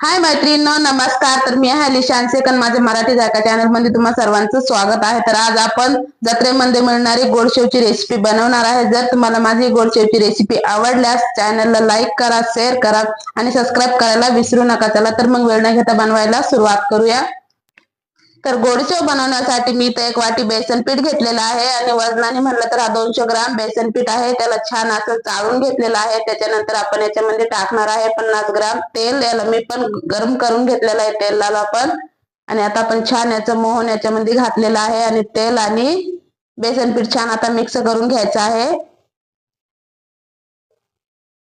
हाय मैत्रिणींनो नमस्कार. तर मी आहे लिशान सेकंद माझ्या मराठी जायका चॅनलमध्ये तुम्हा सर्वांचं स्वागत आहे. तर आज आपण जत्रेमध्ये मिळणारी गोडशेवची रेसिपी बनवणार आहे. जर तुम्हाला माझी गोडशेवची रेसिपी आवडल्यास चॅनलला लाईक करा शेअर करा आणि सबस्क्राईब करायला विसरू नका. चला तर मग वेळ न घेता बनवायला सुरुवात करूया. तर गोडशेव बनवण्यासाठी मी तर एक वाटी बेसन पीठ घेतलेलं आहे आणि वजनाने म्हणलं तर हा दोनशे ग्राम बेसन पीठ आहे. त्याला छान असं चाळून घेतलेलं आहे. त्याच्यानंतर आपण याच्यामध्ये टाकणार आहे पन्नास ग्राम तेल. याला मी पण गरम करून घेतलेलं आहे तेलाला पण आणि आता आपण छान याचं मोहन याच्यामध्ये घातलेलं आहे आणि तेल आणि बेसन पीठ छान आता मिक्स करून घ्यायचं आहे.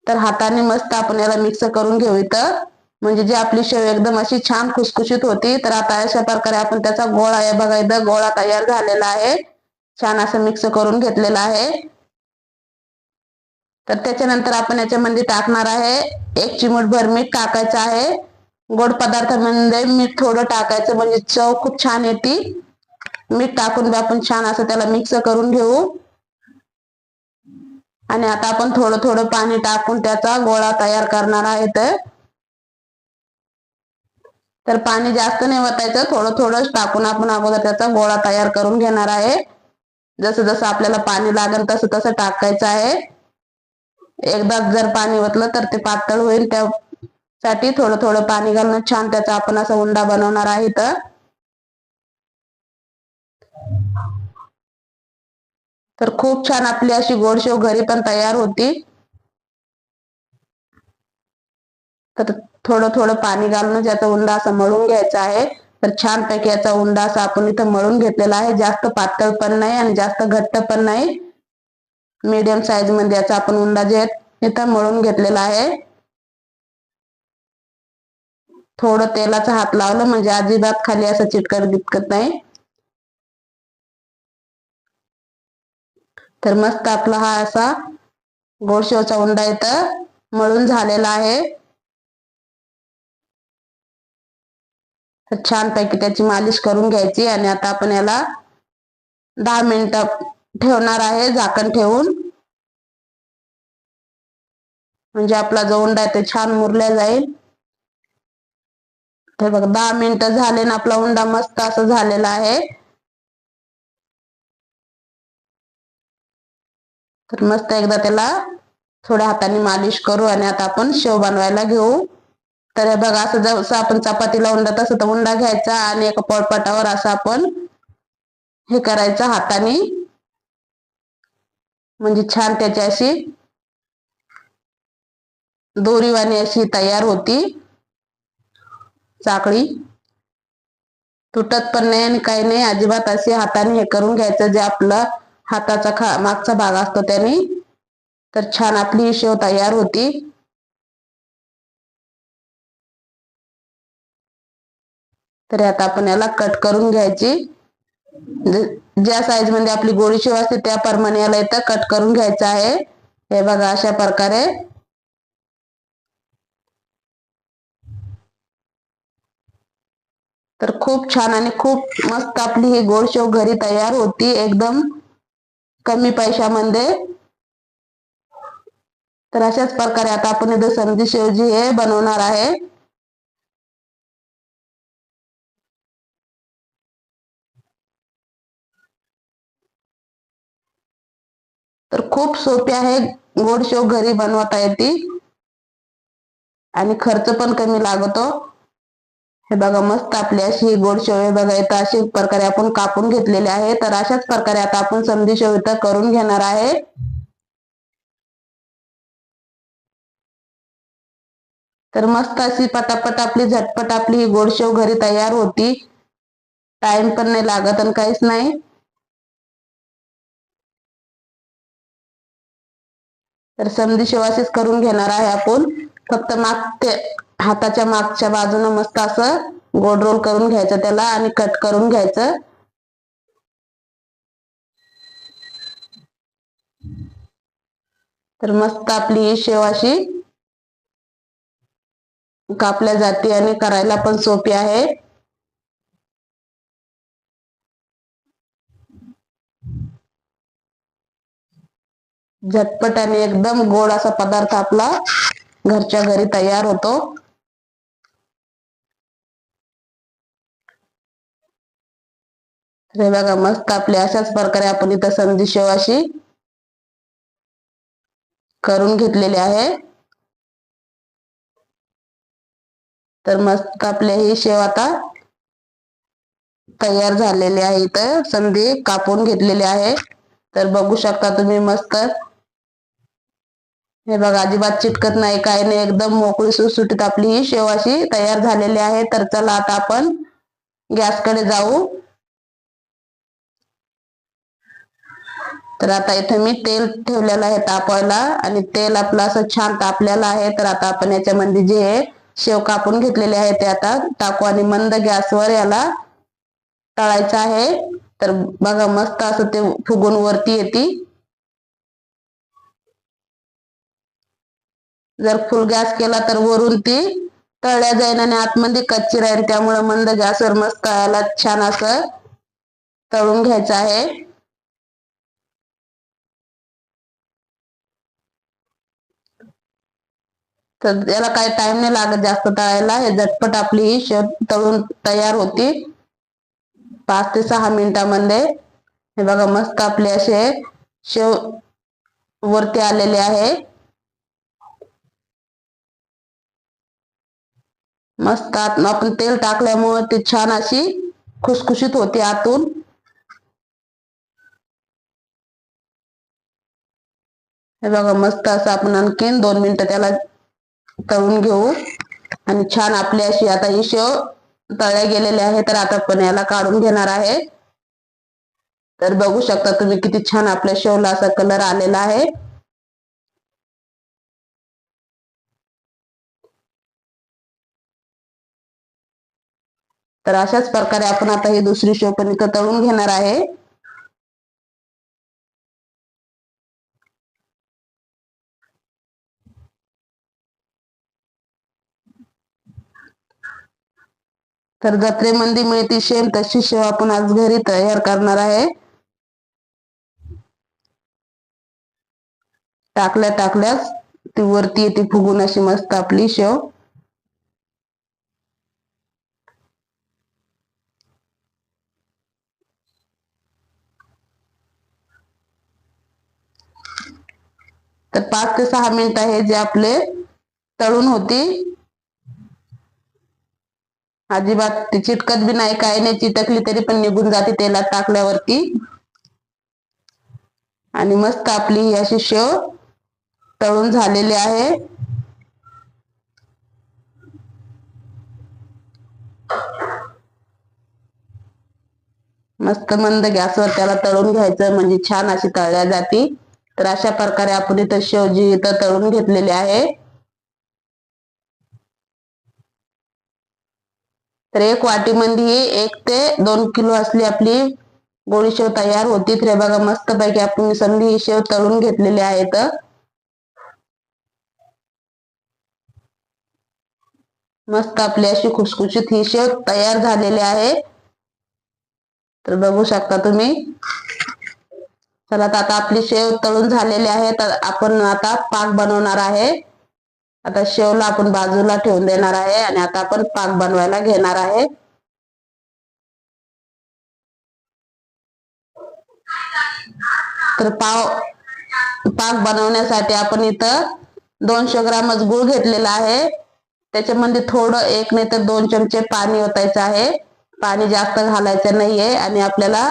तर हाताने मस्त आपण याला मिक्स करून घेऊ इथं. म्हणजे जी आपली शेव एकदम अशी छान खुसखुशीत होती तर आता अशा प्रकारे आपण त्याचा गोळा आहे बघा इथं गोळा तयार झालेला आहे. छान असं मिक्स करून घेतलेला आहे. तर त्याच्यानंतर आपण याच्यामध्ये टाकणार आहे एक चिमूट भर मीठ टाकायचं आहे. गोड पदार्थामध्ये म्हणजे मीठ थोडं टाकायचं म्हणजे चव खूप छान येते. मीठ टाकून आपण छान असं त्याला मिक्स करून घेऊ. आणि आता आपण थोडं थोडं पाणी टाकून त्याचा गोळा तयार करणार आहे तर तर पाणी जास्त नाही वतायचं थोडं थोडं टाकून आपण अगोदर त्याचा गोळा तयार करून घेणार आहे. जसं जसं आपल्याला पाणी लागेल तसं तसं टाकायचं आहे. एकदाच जर पाणी वतलं तर ते पातळ होईल त्यासाठी थोडं थोडं पाणी घालून छान त्याचा आपण असा उंडा बनवणार आहे तर तर खूप छान आपली अशी गोडशेव घरी पण तयार होती. तर थोडं थोडं पाणी घालून याचा उंडा असा मळून घ्यायचा आहे. तर छान पैकी याचा उंडा असा आपण इथं मळून घेतलेला आहे. जास्त पातळ पण नाही आणि जास्त घट्ट पण नाही. मीडियम साईजमध्ये याचा आपण उंडा जे इथं मळून घेतलेला आहे. थोडं तेलाचा हात लावलं म्हणजे अजिबात खाली असं चिटकत बिटकत नाही. तर मस्त आपला हा असा गोडशेवचा उंडा इथं मळून झालेला आहे. तर छानपैकी त्याची मालिश करून घ्यायची आणि आता आपण याला दहा मिनिटं ठेवणार आहे झाकण ठेवून. म्हणजे आपला जो उंडा आहे ते छान मुरल्या जाईल. हे बघ दहा मिनिटं झाले ना आपला उंडा मस्त असं झालेला आहे. तर मस्त एकदा त्याला थोड्या हाताने मालिश करू आणि आता आपण शेव बनवायला घेऊ. तर हे बघा असं जसं आपण चपातीला उंडा तसं तर उंडा घ्यायचा आणि एका पोळपाटावर असं आपण हे करायचं हाताने. म्हणजे छान त्याची अशी दोरीवाणी अशी तयार होती. चाकळी तुटत पण नाही आणि काही नाही अजिबात असे हाताने हे करून घ्यायचं जे आपलं हाताचा खा मागचा भाग असतो त्याने. तर छान आपली शेव तयार होती. तर आता आपण याला कट करून घ्यायची. ज्या साईजमध्ये आपली गोळी शेव असते त्याप्रमाणे याला इथं कट करून घ्यायचं आहे. हे बघा अशा प्रकारे. तर खूप छान आणि खूप मस्त आपली ही गोड शेव घरी तयार होती एकदम कमी पैशामध्ये. तर अशाच प्रकारे आता आपण इथं संधी शेवजी हे बनवणार आहे. तर खूप सोपी आहे. गोड शेव घरी बनवता येते. आणि खर्च पण कमी लागतो. हे बघा मस्त आपली अशी गोड शेव आहे बघा. इथं अशी प्रकारे आपण कापून घेतलेले आहे. तर अशाच प्रकारे आता आपण संधी शेव इथं करून घेणार आहे. तर मस्त अशी पटापट आपली झटपट आपली ही गोडशेव घरी तयार होती. टाइम पण नाही लागत आणि काहीच नाही. तर संधी शेवाशीच करून घेणार आहे आपण. फक्त मागते हाताच्या मागच्या बाजूनं मस्त असं गोड रोल करून घ्यायचं त्याला आणि कट करून घ्यायचं. तर मस्त आपली ही शेवाशी कापल्या जाते आणि करायला पण सोपी आहे. झटपट आणि एकदम गोड असा पदार्थ आपला घरच्या घरी तयार होतो. हे बघा मस्त आपल्या अशाच प्रकारे आपण इथं संधी शेवाशी करून घेतलेली आहे. तर मस्त आपले ही शेव आता तयार झालेली आहे इथं. संधी कापून घेतलेली आहे. तर बघू शकता तुम्ही मस्त हे बघा अजिबात चिटकत नाही काय नाही एकदम मोकळी सुटसुटीत आपली ही शेव अशी तयार झालेली आहे. तर चला आता आपण गॅसकडे जाऊ. तर आता इथे मी तेल ठेवलेलं आहे तापवायला आणि तेल आपलं असं छान तापलेलं आहे. तर आता आपण याच्यामध्ये जे शेव कापून घेतलेले आहे ते आता टाकू आणि मंद गॅसवर याला तळायचं आहे. तर बघा मस्त असं ते फुगून वरती येते. जर फुल गॅस केला तर वरून ती तळल्या जाईल आणि आतमध्ये कच्ची राहील. त्यामुळे मंद गॅसवर मस्त याला छान असं तळून घ्यायचं आहे. तर याला काही टाइम नाही लागत जास्त तळायला. हे झटपट आपली ही शेव तळून तयार होती. पाच ते सहा मिनिटांमध्ये. हे बघा मस्त आपले असे शेव वरती आलेले आहे. मस्त आत आपण तेल टाकल्यामुळे ती छान अशी खुसखुशीत होते आतून. हे बघा मस्त असं आपण आणखीन दोन मिनिटं त्याला तळून घेऊ. आणि छान आपली अशी आता ही शेव तळ्या गेलेले आहे तर आता पण याला काढून घेणार आहे. तर बघू शकता तुम्ही किती छान आपल्या शेवला असा कलर आलेला आहे. तर अशाच प्रकारे आपण आता ही दुसरी शेव पण इथं तळून घेणार आहे. तर जत्रेमध्ये मिळती शेम तशी शेव आपण आज घरी तयार करणार आहे. टाकल्या टाकल्यास ती वरती येते फुगून अशी मस्त आपली शेव. तर पाच ते सहा मिनिट आहे जे आपले तळून होती. अजिबात ती चिटकत बी नाही काय नाही चिटकली तरी पण निघून जाते तेलात टाकल्यावरती. आणि मस्त आपली ही अशी शेव तळून झालेली आहे. मस्त मंद गॅसवर त्याला तळून घ्यायचं म्हणजे छान अशी तळल्या जाते. तर अशा प्रकारे आपण इथं शेवजी इथं तळून घेतलेली आहे. तर एक वाटीमध्ये एक ते दोन किलो असली आपली गोळी शेव तयार होती. तर बघा मस्त पैकी आपण संधी ही शेव तळून घेतलेली आहेत मस्त आपली अशी खुसखुशीत ही शेव तयार झालेली आहे. तर बघू शकता तुम्ही. चला आता आपली शेव तळून झालेली आहे. तर आपण आता पाक बनवणार आहे. आता शेवला आपण बाजूला ठेवून देणार आहे आणि आता आपण पाक बनवायला घेणार आहे. तर पाव पाक बनवण्यासाठी आपण इथं दोनशे ग्रामच गुळ घेतलेला आहे. त्याच्यामध्ये थोडं एक नाही तर दोन चमचे पाणी ओतायचं आहे. पाणी जास्त घालायचं नाहीये आणि आपल्याला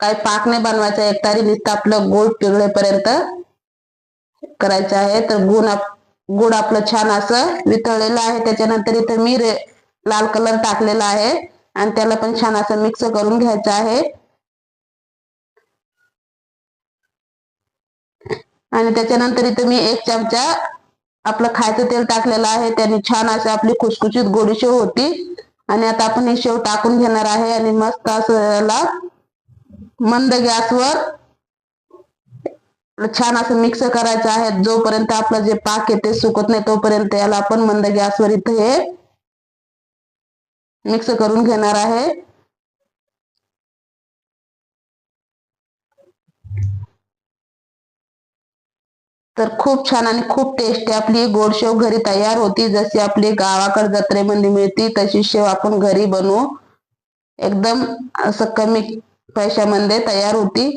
काही पाक नाही बनवायचा. एक तारी नुसतं आपलं गोड पिळेपर्यंत करायचं आहे. तर गुण गुड आपलं छान असं वितळलेलं आहे. त्याच्यानंतर इथं मी रे लाल कलर टाकलेला आहे. आणि त्याला पण छान असं मिक्स करून घ्यायचं आहे. आणि त्याच्यानंतर इथं मी एक चमचा आपलं खायचं तेल टाकलेलं आहे. त्याने छान असं आपली खुसखुशीत गोडी शेव होती. आणि आता आपण हे शेव टाकून घेणार आहे. आणि मस्त असं याला मंद गॅसवर छान असं मिक्स करायचं आहे. जोपर्यंत आपलं जे पाक आहे ते सुकत नाही तोपर्यंत याला आपण मंद गॅसवर इथे हे मिक्स करून घेणार आहे. तर खूप छान आणि खूप टेस्टी आपली गोड शेव घरी तयार होती. जशी आपली गावाकडे जत्रेमध्ये मिळती तशी शेव आपण घरी बनवू. एकदम असं कमी पैशामध्ये तयार होती.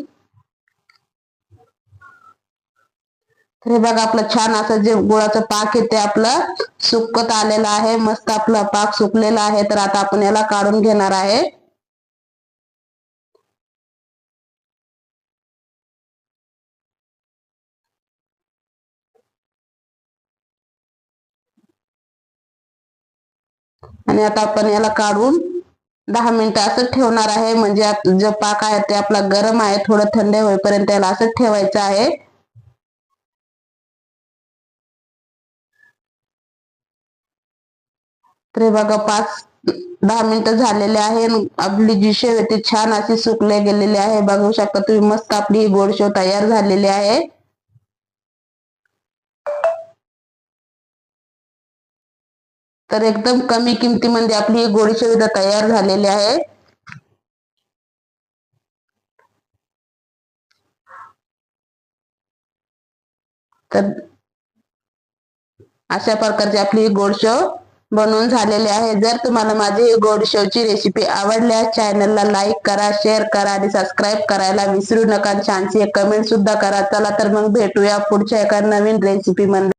तर हे बघा आपलं छान असं जे गुळाचं पाक आहे ते आपलं सुकत आलेलं आहे. मस्त आपला पाक सुकलेला आहे. तर आता आपण याला काढून घेणार आहे. आणि आता आपण याला काढून दहा मिनिटं असं ठेवणार आहे. म्हणजे जो पाक आहे ते आपला गरम आहे थोडं थंड होईपर्यंत याला असं ठेवायचं आहे. तर बघा पाच दहा मिनिटं झालेले आहे. आपली जी शेव आहे ती छान अशी सुकले गेलेली आहे. बघू शकता तुम्ही मस्त आपली ही गोड शेव तयार झालेली आहे. तर एकदम कमी किमतीमध्ये आपली ही गोडी सुविधा तयार झालेली आहे. तर अशा प्रकारची आपली ही गोडशेव बनवून झालेली आहे. जर तुम्हाला माझी ही गोडशेवची रेसिपी आवडल्यास चॅनलला लाईक करा शेअर करा आणि सबस्क्राईब करायला विसरू नका. छानशी कमेंट सुद्धा करा. चला तर मग भेटूया पुढच्या एका नवीन रेसिपी मध्ये